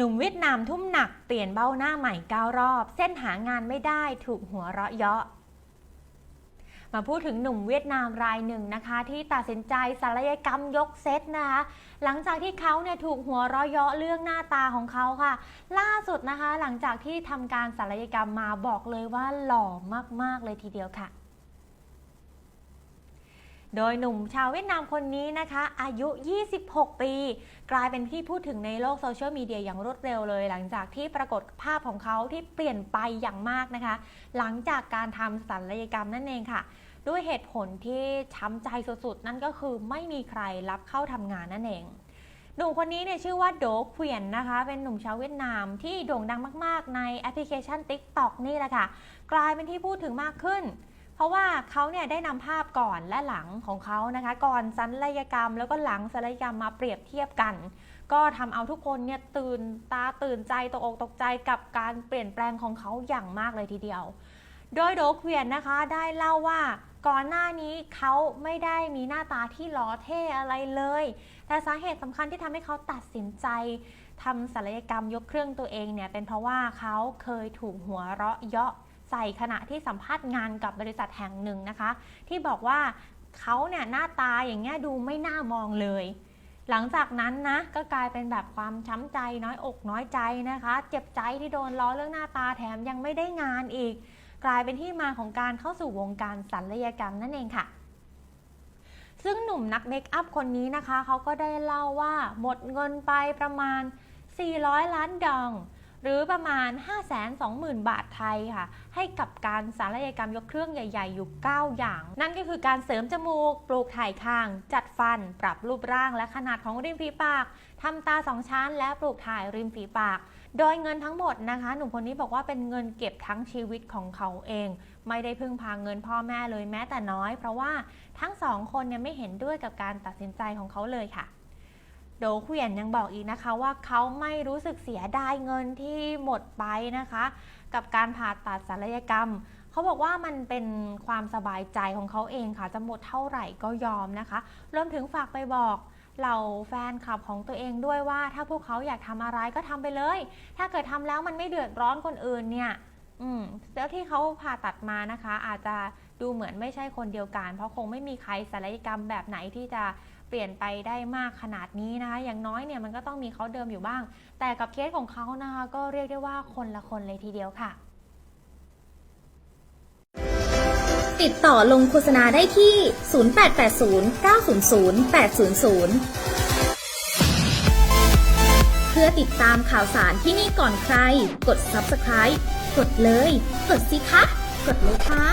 หนุ่มเวียดนามทุ่มหนักเปลี่ยนเบ้าหน้าใหม่9รอบ เส้นหางานไม่ได้ถูกหัวเราะเยาะมาพูดถึงหนุ่มเวียดนามรายหนึ่งนะคะ ที่ตัดสินใจศัลยกรรมยกเซตนะคะ หลังจากที่เขาเนี่ยถูกหัวเราะเยาะเรื่องหน้าตาของเขาค่ะ ล่าสุดนะคะ หลังจากที่ทำการศัลยกรรมมาบอกเลยว่าหล่อมากๆเลยทีเดียวค่ะ โดยหนุ่มชาวเวียดนามคนนี้นะคะ อายุ 26 ปี กลายเป็นที่พูดถึงในโลกโซเชียลมีเดียอย่างรวดเร็วเลย หลังจากที่ปรากฏภาพของเขาที่เปลี่ยนไปอย่างมากนะคะ หลังจากการทำศัลยกรรมนั่นเองค่ะ ด้วยเหตุผลที่ช้ำใจสุดๆ นั่นก็คือไม่มีใครรับเข้าทำงานนั่นเองหนุ่มคนนี้เนี่ยชื่อว่าโดเขวียนนะคะ เป็นหนุ่มชาวเวียดนามที่โด่งดังมาก ๆ ในแอปพลิเคชัน TikTok นี่แหละค่ะ กลายเป็นที่พูดถึงมากขึ้น เพราะว่าเขาเนี่ยได้นำภาพก่อนและหลังของเขานะคะ ก่อนศัลยกรรม แล้วก็หลังศัลยกรรมมาเปรียบเทียบกัน ก็ทำเอาทุกคนเนี่ยตื่นตาตื่นใจตกอกตกใจกับการเปลี่ยนแปลงของเขาอย่างมากเลยทีเดียว โดยโดเขวียนนะคะได้เล่าว่าก่อนหน้านี้เขาไม่ได้มีหน้าตาที่หล่อเท่อะไรเลย แต่สาเหตุสำคัญที่ทำให้เขาตัดสินใจทำศัลยกรรมยกเครื่องตัวเองเนี่ยเป็นเพราะว่าเขาเคยถูกหัวเราะเยาะ ใส่ขณะที่สัมภาษณ์งานกับบริษัทแห่งหนึ่งนะคะ ที่บอกว่าเขาเนี่ยหน้าตาอย่างเงี้ยดูไม่น่ามองเลย หลังจากนั้นนะก็กลายเป็นแบบความช้ำใจน้อยอกน้อยใจนะคะ เจ็บใจที่โดนล้อเรื่องหน้าตาแถมยังไม่ได้งานอีก กลายเป็นที่มาของการเข้าสู่วงการศัลยกรรมนั่นเองค่ะซึ่งหนุ่มนักเมคอัพคนนี้นะคะ เขาก็ได้เล่าว่าหมดเงินไปประมาณ 400 ล้านดอง หรือประมาณ 520,000 บาทไทยค่ะ ให้กับการศัลยกรรมยกเครื่องใหญ่ ๆ อยู่ 9 อย่าง นั่นก็คือการเสริมจมูก ปลูกถ่ายคาง จัดฟัน ปรับรูปร่างและขนาดของริมฝีปากทำตาสองชั้น และปลูกถ่ายริมฝีปาก โดยเงินทั้งหมดนะคะ หนุ่มคนนี้บอกว่าเป็นเงินเก็บทั้งชีวิตของเขาเอง ไม่ได้พึ่งพาเงินพ่อแม่เลยแม้แต่น้อย เพราะว่าทั้งสองคนเนี่ยไม่เห็นด้วยกับการตัดสินใจของเขาเลยค่ะ โดเขียนยังบอกอีกนะคะว่าเขาไม่รู้สึกเสียดายเงินที่หมดไปนะคะ กับการผ่าตัดศัลยกรรม เขาบอกว่ามันเป็นความสบายใจของเขาเองค่ะ จะหมดเท่าไหร่ก็ยอมนะคะรวมถึงฝากไปบอกเหล่าแฟนคลับของตัวเองด้วยว่า ถ้าพวกเขาอยากทำอะไรก็ทำไปเลย ถ้าเกิดทำแล้วมันไม่เดือดร้อนคนอื่นเนี่ยอืมแล้วที่เขาผ่าตัดมานะคะ อาจจะดูเหมือนไม่ใช่คนเดียวกัน เพราะคงไม่มีใครศัลยกรรมแบบไหนที่จะ เปลี่ยนไปได้มากขนาดนี้นะคะ อย่างน้อยเนี่ยมันก็ต้องมีเขาเดิมอยู่บ้าง แต่กับเคสของเขานะคะก็เรียกได้ว่าคนละคนเลยทีเดียวค่ะ ติดต่อลงโฆษณาได้ที่ 0880 900 800 เพื่อติดตามข่าวสารที่นี่ก่อนใคร กด subscribe กดเลย กดสิคะ กดเลยค่ะ